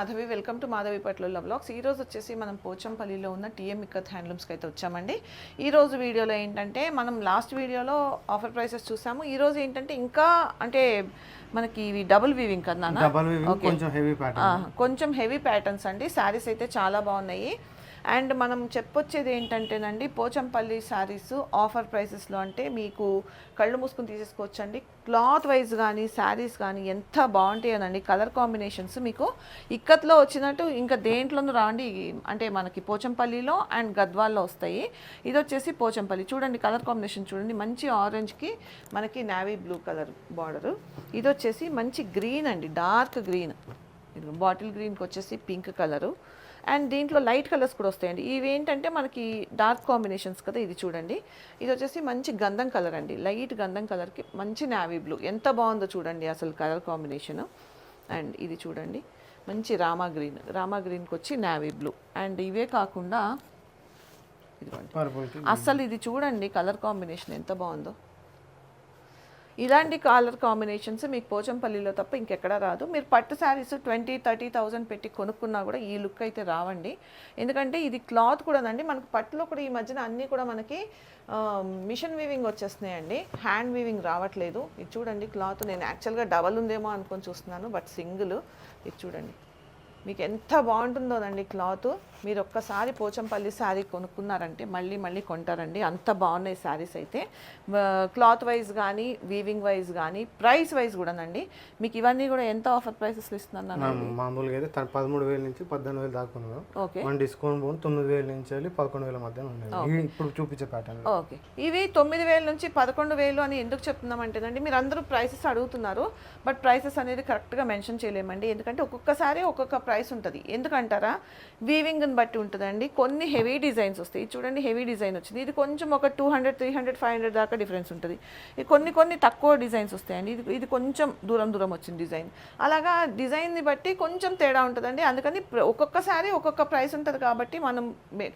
Madhavi welcome to Madhavi పట్ల blogs. ఈ రోజు వచ్చేసి మనం పోచంపల్లిలో ఉన్న టీఎం ఇక్కత్ హ్యాండ్లూమ్స్కి అయితే వచ్చామండి. ఈ రోజు వీడియోలో ఏంటంటే మనం లాస్ట్ వీడియోలో ఆఫర్ ప్రైసెస్ చూసాము. ఈ రోజు ఏంటంటే ఇంకా అంటే మనకి ఇవి డబుల్ వీవింగ్ కదా కొంచెం హెవీ ప్యాటర్న్స్ అండి. శారీస్ అయితే చాలా బాగున్నాయి. అండ్ మనం చెప్పొచ్చేది ఏంటంటేనండి పోచంపల్లి శారీస్ ఆఫర్ ప్రైసెస్లో అంటే మీకు కళ్ళు మూసుకుని తీసేసుకోవచ్చండి. క్లాత్ వైజ్ కానీ శారీస్ కానీ ఎంత బాగుంటాయనండి. కలర్ కాంబినేషన్స్ మీకు ఇక్కత్లో వచ్చినట్టు ఇంకా దేంట్లోనూ రాండి అంటే మనకి పోచంపల్లిలో అండ్ గద్వాల్లో వస్తాయి. ఇది వచ్చేసి పోచంపల్లి. చూడండి కలర్ కాంబినేషన్ చూడండి. మంచి ఆరెంజ్కి మనకి నావీ బ్లూ కలర్ బార్డరు. ఇది వచ్చేసి మంచి గ్రీన్ అండి. Dark green. ఇది బాటిల్ గ్రీన్కి వచ్చేసి పింక్ కలరు. అండ్ దీంట్లో లైట్ కలర్స్ కూడా వస్తాయండి. ఇవి ఏంటంటే మనకి డార్క్ కాంబినేషన్స్ కదా ఇది చూడండి. ఇది వచ్చేసి మంచి గంధం కలర్ అండి. లైట్ గంధం కలర్కి మంచి నావీ బ్లూ ఎంత బాగుందో చూడండి అసలు కలర్ కాంబినేషను అండ్ ఇది చూడండి. మంచి రామా గ్రీన్ రామా గ్రీన్కి వచ్చి నావీ బ్లూ అండ్ ఇవే కాకుండా అసలు ఇది చూడండి కలర్ కాంబినేషన్ ఎంత బాగుందో. ఇలాంటి కలర్ కాంబినేషన్స్ మీకు పోచంపల్లిలో తప్ప ఇంకెక్కడా రాదు. మీరు పట్టు శారీస్ ట్వంటీ థర్టీ థౌజండ్ పెట్టి కొనుక్కున్నా కూడా ఈ లుక్ అయితే రావండి. ఎందుకంటే ఇది క్లాత్ కూడానండి మనకు పట్టులో కూడా ఈ మధ్యన అన్నీ కూడా మనకి మిషన్ వీవింగ్ వచ్చేస్తున్నాయండి. హ్యాండ్ వీవింగ్ రావట్లేదు. ఇది చూడండి క్లాత్ నేను యాక్చువల్గా డబల్ ఉందేమో అనుకొని చూస్తున్నాను బట్ సింగిల్ ఇది చూడండి. మీకు ఎంత బాగుంటుందోనండి క్లాత్. మీరు ఒక్కసారి పోచంపల్లి శారీ కొనుక్కున్నారంటే మళ్ళీ మళ్ళీ కొంటారండి. అంత బాగున్నాయి శారీస్ అయితే. క్లాత్ వైజ్ కానీ వీవింగ్ వైజ్ కానీ ప్రైస్ వైజ్ కూడానండి. మీకు ఇవన్నీ కూడా ఎంత ఆఫర్ ప్రైసెస్ ఇస్తున్నాను మామూలుగా అయితే పదమూడు వేల నుంచి పద్దెనిమిది వేలు దాకా ఉన్నాం ఓకే. మన డిస్కౌంట్ పోను తొమ్మిది వేల నుంచి వెళ్ళి పదకొండు వేల మధ్య ఉన్నాయి ఇప్పుడు చూపించే ప్యాటర్న్ ఓకే. ఇవి తొమ్మిది వేల నుంచి పదకొండు వేలు అని ఎందుకు చెప్తున్నామంటేనండి మీరు అందరూ ప్రైసెస్ అడుగుతున్నారు. బట్ ప్రైసెస్ అనేది కరెక్ట్గా మెన్షన్ చేయలేమండి. ఎందుకంటే ఒక్కొక్కసారి ఒక్కొక్క ప్రైస్ ఉంటుంది. ఎందుకంటారా? వీవింగ్ని బట్టి ఉంటుందండి. కొన్ని హెవీ డిజైన్స్ వస్తాయి. చూడండి హెవీ డిజైన్ వచ్చింది. ఇది కొంచెం ఒక two hundred three hundred five hundred దాకా డిఫరెన్స్ ఉంటుంది. కొన్ని కొన్ని తక్కువ డిజైన్స్ వస్తాయండి. ఇది ఇది కొంచెం దూరం దూరం వచ్చింది డిజైన్. అలాగా డిజైన్ని బట్టి కొంచెం తేడా ఉంటుందండి. అందుకని ఒక్కొక్కసారి ఒక్కొక్క ప్రైస్ ఉంటుంది కాబట్టి మనం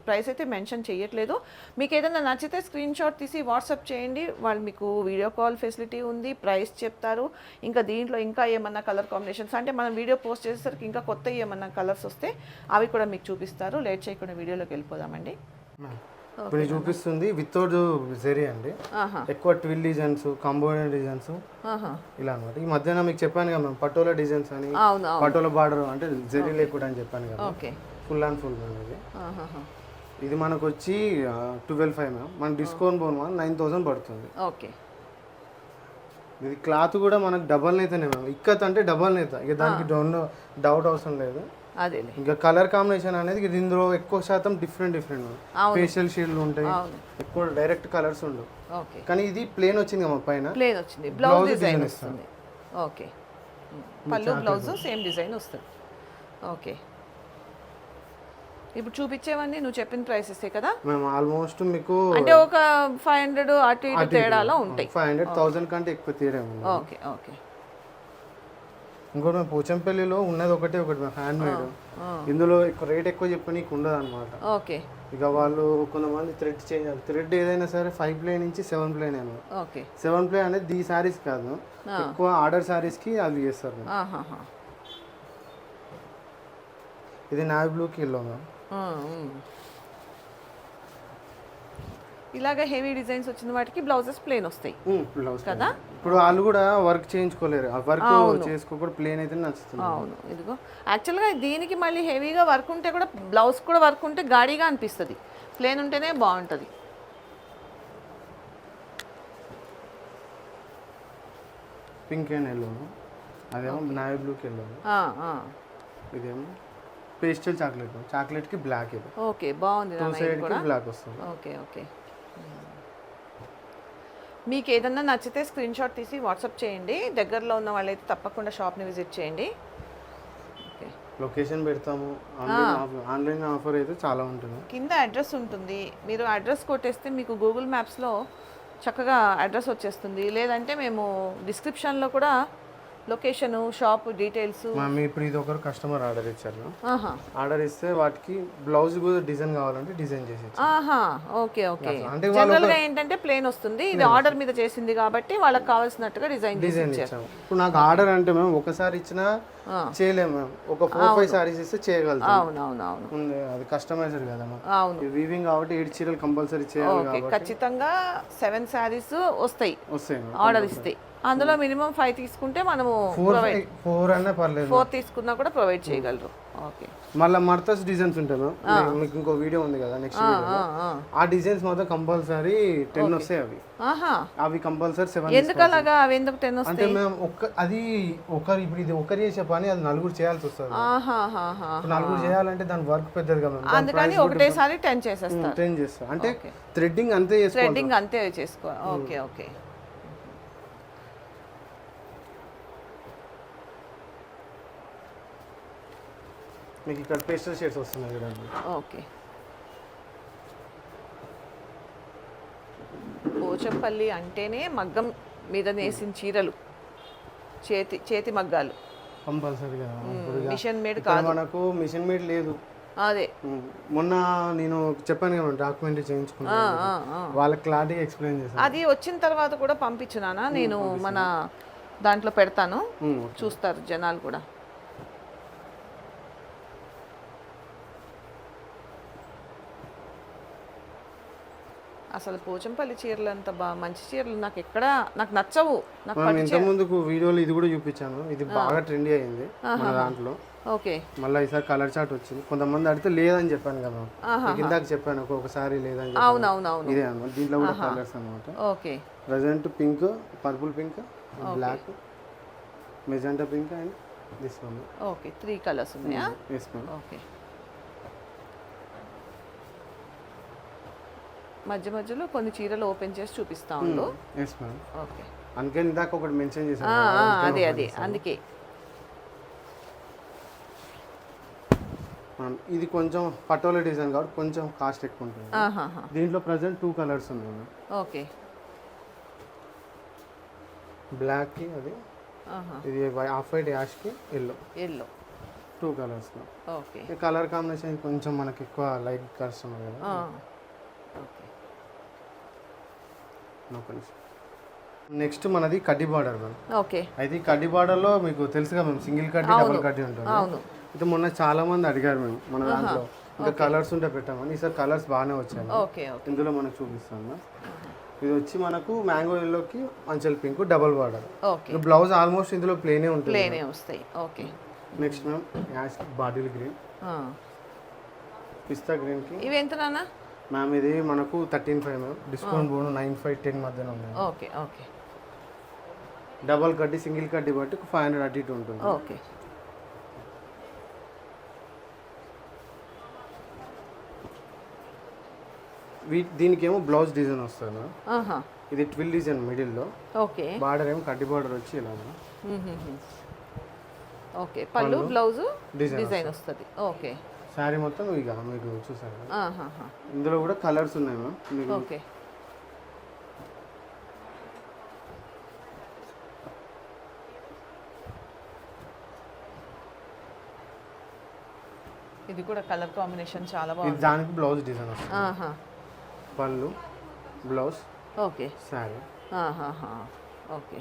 ప్రైస్ అయితే మెన్షన్ చేయట్లేదు మీకు ఏదైనా నచ్చితే స్క్రీన్ షాట్ తీసి వాట్సాప్ చేయండి. వాళ్ళు మీకు వీడియో కాల్ ఫెసిలిటీ ఉంది ప్రైస్ చెప్తారు. ఇంకా దీంట్లో ఇంకా ఏమన్నా కలర్ కాంబినేషన్స్ అంటే మనం వీడియో పోస్ట్ చేసేసరికి ఇంకా కొత్త ఏమన్నా కలర్స్ వస్తే అవి కూడా మీకు చూపిస్తారు. లేట్ చేయకుండా వీడియోలోకి వెళ్ళిపోదామండి. ఇప్పుడు చూపిస్తుంది వితౌట్ జెరీ అండి. ఎక్కువ ట్విల్ డిజైన్స్ కంబోడియన్ డిజైన్స్ ఇలా అనమాట ఈ మధ్యాహ్నం మీకు చెప్పాను కదా మేము పటోలా డిజైన్స్ అని పటోలా బార్డర్ అంటే జెరీ లేకుండా అని చెప్పాను కదా ఓకే. ఫుల్ అండ్ ఫుల్ ఇది. మనకు వచ్చి ట్వెల్వ్ ఫైవ్ మ్యామ్. మన డిస్కౌంట్ పోను మనం నైన్ థౌసండ్ పడుతుంది. ఓకే. ఇది క్లాత్ కూడా మనకు డబల్ నేతనే మ్యామ్ ఇక్కత్ అంటే డబల్ నేత. ఇక దానికి డౌన్ డౌట్ అవసరం లేదు. అదేలే. ఇంకా కలర్ కాంబినేషన్ అనేది ఇది ఇందులో ఎక్కువ శాతం డిఫరెంట్ డిఫరెంట్. ఫేషియల్ షీల్డ్ ఉంటాయి. ఎక్కువ డైరెక్ట్ కలర్స్ ఉండవు. ఓకే. కానీ ఇది ప్లేన్ వచ్చింది కదా పైన. ప్లేన్ వచ్చింది. బ్లౌజ్ డిజైన్ వస్తుంది. Okay. Pallu blouse same design వస్తుంది. ఓకే. ఇప్పుడు చూపించేవన్నీ నువ్వు చెప్పిన ప్రైసెసే కదా? మేము ఆల్మోస్ట్ మీకు అంటే ఒక ఫైవ్ హండ్రెడ్ అటు ఇటు తేడాలో ఉంటాయి. ఫైవ్ హండ్రెడ్ థౌసండ్ కంటే ఎక్కువ ఉండదు ఓకే ఓకే. ఇంకోటి మేము పోచంపల్లిలో ఉన్నది ఒకటే ఒకటి మేము హ్యాండ్ మేడ్ ఇందులో ఎక్కువ రేట్ ఎక్కువ చెప్పి నీకు ఉండదు అనమాట ఓకే. ఇక వాళ్ళు కొంతమంది థ్రెడ్ చేయాలి. థ్రెడ్ ఏదైనా సరే ఫైవ్ ప్లే నుంచి సెవెన్ ప్లే నేను ఓకే. సెవెన్ ప్లే అనేది ఈ సారీస్ కాదు. ఎక్కువ ఆర్డర్ సారీస్కి అది చేస్తారు. ఇది నావీ బ్లూకి ఉమ్. ఇలాగ హెవీ డిజైన్స్ వచ్చిన వాటికి బ్లౌజెస్ ప్లేన్ వస్తాయి. బ్లౌజ్ కదా? ఇప్పుడు వాళ్ళు కూడా వర్క్ చేయించుకోలేరు. ఆ వర్క్ చేసుకోకుండా ప్లేన్ అయితే నచ్చుతుంది. అవును ఇదిగో. యాక్చువల్గా దీనికి మళ్ళీ హెవీగా వర్క్ ఉంటే కూడా బ్లౌజ్ కూడా వర్క్ ఉంటే గాడిగా అనిపిస్తుంది. ప్లేన్ ఉంటేనే బాగుంటుంది. పింక్ అండ్ ఎల్లో అదేమో నావీ బ్లూకి ఎల్లో ఆ. ఇదేమో పేస్టల్ చాక్లెట్ చాక్లెట్కి బ్లాక్ ఇది. ఓకే బాగుంది టూ సైడ్కి కూడా. బ్లాక్ వస్తుంది. Okay okay. మీకు ఏదన్నా నచ్చితే స్క్రీన్ షాట్ తీసి వాట్సాప్ చేయండి. దగ్గరలో ఉన్న వాళ్ళైతే తప్పకుండా షాప్ని విజిట్ చేయండి. ఓకే. లొకేషన్ పెడతాము. ఆన్లైన్ ఆఫర్ అయితే చాలా ఉంటుంది. కింద అడ్రస్ ఉంటుంది. మీరు అడ్రస్ కొట్టేస్తే మీకు గూగుల్ మ్యాప్స్లో చక్కగా అడ్రస్ వచ్చేస్తుంది. లేదంటే మేము డిస్క్రిప్షన్లో కూడా లొకేషను షాప్ డీటెయిల్స్. మ్యామ్ ఇప్పుడు ఇది ఒకరు కస్టమర్ ఆర్డర్ ఇచ్చారు. ఆర్డర్ ఇస్తే వాటికి బ్లౌజ్ కూడా డిజైన్ కావాలంటే డిజైన్ చేసి. ఆహా. Okay okay. అంటే జనరల్గా ఏంటంటే ప్లేన్ వస్తుంది. ఇది ఆర్డర్ మీద చేసింది కాబట్టి వాళ్ళకి కావాల్సినట్టుగా డిజైన్ డిజైన్ ఇచ్చాము. ఇప్పుడు నాకు ఆర్డర్ అంటే మేము ఒకసారి ఇచ్చినా చేయలేము మ్యామ్ ఒక ఫోర్ ఫైవ్ సారీస్ ఇస్తే చేయగలుగుతాం. అవును అవును అవును ఉంది అది కస్టమైజర్ కదా అవును. వీవింగ్ కాబట్టి ఏడు చీరలు కంపల్సరీ చేయాలి ఖచ్చితంగా సెవెన్ శారీస్ వస్తాయి. వస్తాయి. ఆర్డర్ ఇస్తాయి అందులో మినిమం ఫైవ్ తీసుకుంటే మనము ఫోర్ అనే పర్లేదు. ఫోర్ తీసుకున్నా కూడా ప్రొవైడ్ చేయగలరు. ఓకే మళ్ళీ మర్తస్ డిజైన్స్ ఉంటాయి మ్యామ్. మీకు ఇంకో వీడియో ఉంది కదా నెక్స్ట్ ఆ, డిజైన్స్ మాత్రం కంపల్సరీ టెన్ వస్తాయి అవి. ఆహా. అవి కంపల్సరీ సెవెన్ ఎందుకు అలాగా? అవి ఎందుకు టెన్ అంటే వస్తాయి? మేము ఒక్క అది ఒకరు ఇప్పుడు ఇది ఒకరు చేసే పని అది నలుగురు చేయాల్సి వస్తుంది నలుగురు చేయాలంటే దాని వర్క్ పెద్దది కదా మ్యామ్ అందుకని ఒకటేసారి టెన్ చేసేస్తారు. ట్రైన్ చేస్తాం. అంటే థ్రెడ్డింగ్ అంతే థ్రెడ్డింగ్ అంతే చేసుకో ఓకే ఓకే మీకు ఇక్కడ పేస్టల్ షేడ్స్ వస్తున్నాయి చూడండి. ఓకే. పోచంపల్లి అంటేనే మగ్గం మీద నేసిన చీరలు. చేతి చేతి మగ్గాలు. కంపల్సరీ కదా ఇప్పుడు ఇక మిషన్ మేడ్ ఇక్కడ మనకు మిషన్ మేడ్ లేదు. అదే. మొన్న నేను చెప్పాను కదా డాక్యుమెంటరీ ఆ, చేయించుకున్నాను. వాళ్ళకి క్లారిటీ ఎక్స్ప్లెయిన్ చేశాను. అది వచ్చిన తర్వాత కూడా పంపించునానా నేను మన దాంట్లో పెడతాను. చూస్తారు జనాలు కూడా. అసలు పోచంపల్లి చీరలు అంత బా మంచి చీరలు నాకు ఎక్కడ నాకు నచ్చవు. నాకు ఇంత ముందుకు వీడియోలో ఇది కూడా చూపించాను. ఇది బాగా ట్రెండీ అయింది మన దాంట్లో. ఓకే. మళ్ళీ ఈసారి కలర్ చార్ట్ వచ్చింది. కొంతమంది అడిగితే లేదని చెప్పాను కదా. ఇందాక చెప్పాను ఒక్కొక్కసారి లేదని అవునవునవును. ఇదే అన్నమాట దీంట్లో కూడా కలర్స్ అనమాట okay. Present pink purple pink black magenta pink and this one okay. Three colours ఉన్నాయా? Ma'am okay. మధ్య మధ్యలో కొన్ని చీరలు ఓపెన్ చేసి చూపిస్తా ఉండు. ఓకే అందుకే ఇందాక ఒకటి మెన్షన్ చేశాను. అదే అదే. అందుకే. ఇది కొంచెం పటోలా డిజైన్ కాబట్టి కొంచెం కాస్ట్ ఎక్కువ ఉంటుంది. దీంట్లో ప్రజెంట్ టూ కలర్స్ ఉన్నాయి ఓకే. బ్లాక్కి అది ఇది off white Yaskhi yellow yellow two colours okay colour combination కొంచెం మనకి ఎక్కువ లైట్ కలర్స్ ఉన్నాయి కదా. ఓకే ఒక నిమిషం నెక్స్ట్ మనది కడ్డీ బార్డర్ మ్యామ్. ఓకే అయితే ఈ కడ్డీ బార్డర్లో మీకు తెలుసుగా మేము సింగిల్ కడ్డీ డబుల్ కడ్డీ ఉంటుంది. అయితే మొన్న చాలా మంది అడిగారు మేము మన దాంట్లో. ఇంకా కలర్స్ ఉంటే పెట్టామని. ఈసారి కలర్స్ బాగానే వచ్చాయి ఓకే ఇందులో మనకు చూపిస్తాను ఇది వచ్చి మనకు మ్యాంగో ఎల్లోకి మంచల్ pink double border. Okay blouse almost ఇందులో ప్లేనే ఉంటుంది ప్లేనే వస్తాయి. Okay next ma'am ash bottle green. పిస్తా గ్రీన్కి. ఇవి ఎంత నాన్న? మ్యామ్ ఇది మనకు థర్టీన్ ఫైవ్ మ్యామ్. డిస్కౌంట్ బోను నైన్ ఫైవ్ టెన్ మధ్యన ఉన్నాయి ఓకే ఓకే. డబల్ కడ్డీ సింగిల్ కడ్డీ బట్టి ఫైవ్ హండ్రెడ్ అటు ఇటు ఉంటుంది. ఓకే. వీ దీనికేమో బ్లౌజ్ డిజైన్ వస్తుంది మ్యామ్. ఇది ట్విల్ డిజైన్ మిడిల్లో. ఓకే. బార్డర్ ఏమో కడ్డీ బార్డర్ వచ్చి ఇలా. ఓకే పళ్ళు బ్లౌజు డిజైన్ వస్తుంది. ఓకే. శారీ మొత్తం ఇక మీకు చూసారు. ఇందులో కూడా కలర్స్ ఉన్నాయి మ్యామ్. మీకు ఓకే. ఇది కూడా కలర్ కాంబినేషన్ చాలా బాగుంది. దానికి బ్లౌజ్ డిజైన్ వస్తుంది. ఆహా. Pallu blouse okay. ఆహాహా. ఓకే.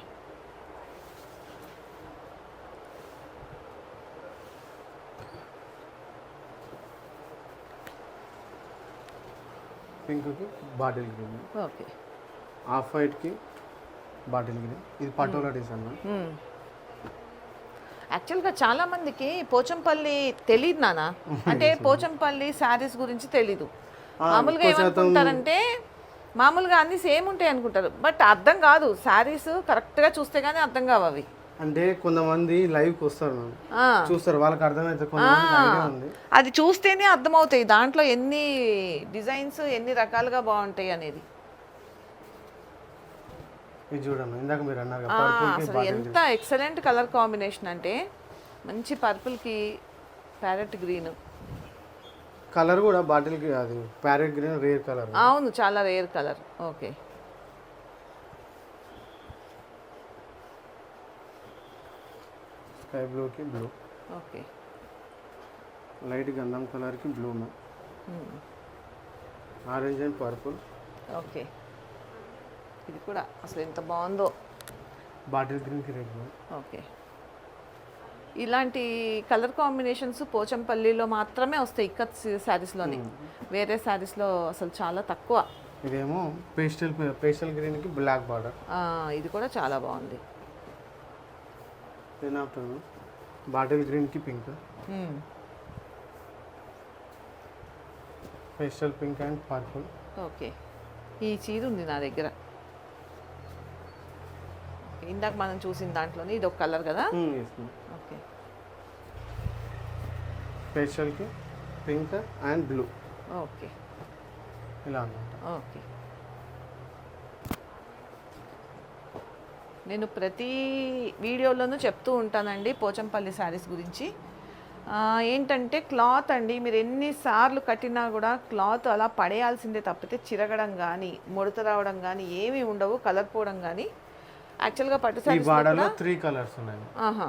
పింక్కి బాటిల్ గ్రీన్ ఓకే. ఆఫ్ వైట్కి బాటిల్ గ్రీన్ ఇది పటోలా డిజైన్. యాక్చువల్గా చాలా మందికి పోచంపల్లి తెలియదు నాన్న. అంటే పోచంపల్లి శారీస్ గురించి తెలీదు. మామూలుగా ఏమనుకుంటారంటే మామూలుగా అన్ని సేమ్ ఉంటాయి అనుకుంటారు. బట్ అర్థం కాదు. శారీస్ కరెక్ట్గా చూస్తే కానీ అర్థం కావు అవి. అంటే కొంతమంది లైవ్కి వస్తారు మ్యామ్ చూస్తారు వాళ్ళకి అర్థమైతే అది చూస్తేనే అర్థమవుతాయి. దాంట్లో ఎన్ని డిజైన్స్ ఎన్ని రకాలుగా బాగుంటాయి అనేది. ఇది చూడండి ఇందాక మీరు అన్నారు అసలు ఎంత ఎక్సలెంట్ కలర్ కాంబినేషన్ అంటే మంచి పర్పుల్కి ప్యారెట్ గ్రీన్ కలర్ కూడా బాటిల్ అది ప్యారెట్ గ్రీన్ రేర్ కలర్ అవును చాలా రేర్ కలర్ ఓకే స్కై బ్లూకి బ్లూ. ఓకే. లైట్ గంధం కలర్కి blue ma'am. Orange and purple. Okay. ఇది కూడా అసలు ఎంత బాగుందో. బాటిల్ గ్రీన్కి రెడ్ ఓకే. ఇలాంటి కలర్ కాంబినేషన్స్ పోచంపల్లిలో మాత్రమే వస్తాయి ఇక్కత్ శారీస్లోని. వేరే శారీస్లో అసలు చాలా తక్కువ. ఇదేమో పేస్టల్ పేస్టల్ గ్రీన్కి బ్లాక్ బార్డర్. ఇది కూడా చాలా బాగుంది. దెన్ ఆఫ్టర్ బాటిల్ గ్రీన్కి pink. Pastel pink and purple okay ఈ చీర ఉంది నా దగ్గర. ఇందాక మనం చూసిన దాంట్లోనే ఇది ఒక కలర్ కదా? ఓకే పేస్టల్కి పింక్ అండ్ బ్లూ ఓకే ఇలా అన్నమాట. ఓకే నేను ప్రతి వీడియోలోనూ చెప్తూ ఉంటానండి పోచంపల్లి శారీస్ గురించి. ఏంటంటే క్లాత్ అండి మీరు ఎన్నిసార్లు కట్టినా కూడా క్లాత్ అలా పడేయాల్సిందే తప్పితే చిరగడం కానీ ముడత రావడం కానీ ఏమీ ఉండవు కలర్ పోవడం కానీ యాక్చువల్గా పట్టు శారీస్ త్రీ కలర్స్ ఉన్నాయి ఆహా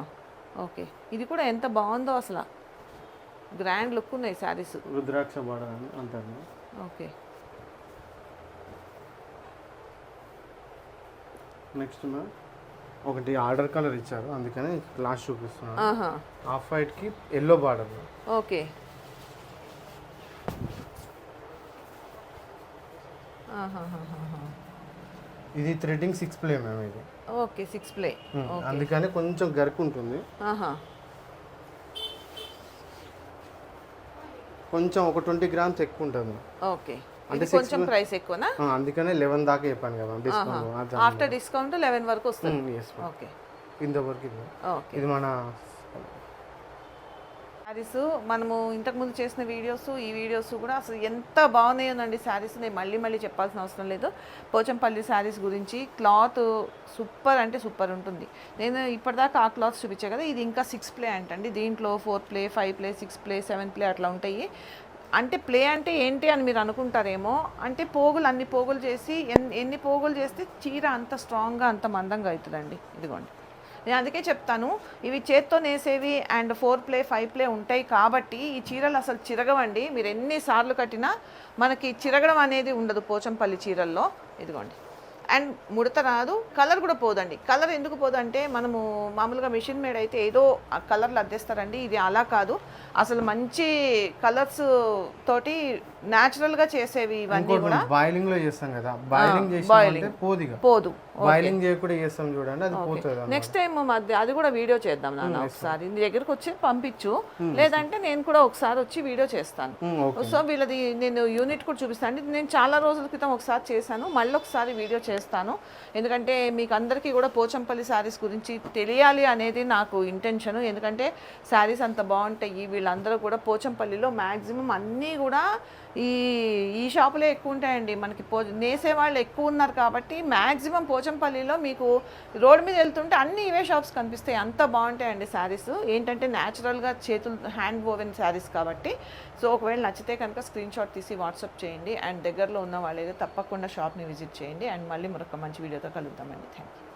ఓకే. ఇది కూడా ఎంత బాగుందో అసలు. గ్రాండ్ లుక్ ఉన్నాయి శారీస్. రుద్రాక్ష ఓకే. Next ma'am. ఒకటి ఆర్డర్ కలర్ ఇచ్చారు అందుకని లాస్ట్ చూపిస్తున్నాను. ఆఫ్ వైట్కి ఎల్లో బార్డర్ ఓకే. ఇది థ్రెడ్డింగ్ సిక్స్ ప్లే మ్యామ్ ఇది. ఓకే సిక్స్ ప్లే అందుకని కొంచెం గరుకు ఉంటుంది. ఆహా. కొంచెం ఒక ట్వంటీ గ్రామ్స్ ఎక్కువ ఉంటుంది. ఓకే. ఇది కొంచెం ప్రైస్ ఎక్కువనా? అందుకనే లెవెన్ దాకా చెప్పాను కదా డిస్కౌంట్ ఆఫ్టర్ డిస్కౌంట్ లెవెన్ వరకు వస్తుంది. ఓకే ఇంతవరకు ఇది. మన శారీస్ మనము ఇంతకుముందు చేసిన వీడియోస్ ఈ వీడియోస్ కూడా అసలు ఎంత బాగున్నాయోనండి శారీస్ నేను మళ్ళీ మళ్ళీ చెప్పాల్సిన అవసరం లేదు. పోచంపల్లి శారీస్ గురించి క్లాత్ సూపర్ అంటే సూపర్ ఉంటుంది. నేను ఇప్పటిదాకా ఆ క్లాత్ చూపించా కదా ఇది ఇంకా సిక్స్ ప్లే అంటండి. దీంట్లో four ply five ply six ply seven ply అట్లా ఉంటాయి. అంటే ప్లే అంటే ఏంటి అని మీరు అనుకుంటారేమో అంటే పోగులు అన్ని పోగులు చేసి ఎన్ని పోగులు చేస్తే చీర అంత స్ట్రాంగ్గా అంత మందంగా అవుతుందండి. ఇదిగోండి. నేను అందుకే చెప్తాను ఇవి చేత్తో నేసేవి and four ply five ply ఉంటాయి కాబట్టి ఈ చీరలు అసలు చిరగవండి. మీరు ఎన్నిసార్లు కట్టినా మనకి చిరగడం అనేది ఉండదు పోచంపల్లి చీరల్లో. ఇదిగోండి. అండ్ ముడత రాదు కలర్ కూడా పోదండి. కలర్ ఎందుకు పోదంటే మనము మామూలుగా మిషన్ మేడ్ అయితే ఏదో కలర్లు అద్దేస్తారండి. ఇది అలా కాదు. అసలు మంచి కలర్స్ తోటి న్యాచురల్గా చేసేవి ఇవన్నీ కూడా. బాయిలింగ్లో చేస్తాం కదా. Boiling boiling. పోదిగా. పోదు. బాయిలింగ్ చేయకుండా చేస్తాం చూడండి అది పోతుంది. నెక్స్ట్ టైం మధ్య అది కూడా వీడియో చేద్దాం నాన్న ఒకసారి. నీ దగ్గరకు వచ్చి పంపించు. లేదంటే నేను కూడా ఒకసారి వచ్చి వీడియో చేస్తాను. సో వీళ్ళది నేను యూనిట్ కూడా చూపిస్తాను. నేను చాలా రోజుల క్రితం ఒకసారి చేశాను. మళ్ళీ ఒకసారి వీడియో చేస్తాను చేస్తాను. ఎందుకంటే మీకు అందరికీ కూడా పోచంపల్లి శారీస్ గురించి తెలియాలి అనేది నాకు ఇంటెన్షన్ ఎందుకంటే శారీస్ అంత బాగుంటాయి. వీళ్ళందరూ కూడా పోచంపల్లిలో మ్యాక్సిమం అన్నీ కూడా ఈ ఈ షాపులే ఎక్కువ ఉంటాయండి మనకి పో నేసే వాళ్ళు ఎక్కువ ఉన్నారు కాబట్టి మ్యాక్సిమం పోచంపల్లిలో మీకు రోడ్ మీద వెళ్తుంటే అన్ని ఇవే షాప్స్ కనిపిస్తాయి. అంత బాగుంటాయండి శారీస్. ఏంటంటే న్యాచురల్గా చేతులు హ్యాండ్ ఓవెన్ శారీస్ కాబట్టి. సో ఒకవేళ నచ్చితే కనుక స్క్రీన్ షాట్ తీసి వాట్సాప్ చేయండి. అండ్ దగ్గరలో ఉన్న వాళ్ళైతే తప్పకుండా షాప్ని విజిట్ చేయండి. అండ్ మళ్ళీ మరొక మంచి వీడియోతో కలుద్దామండి. Thank you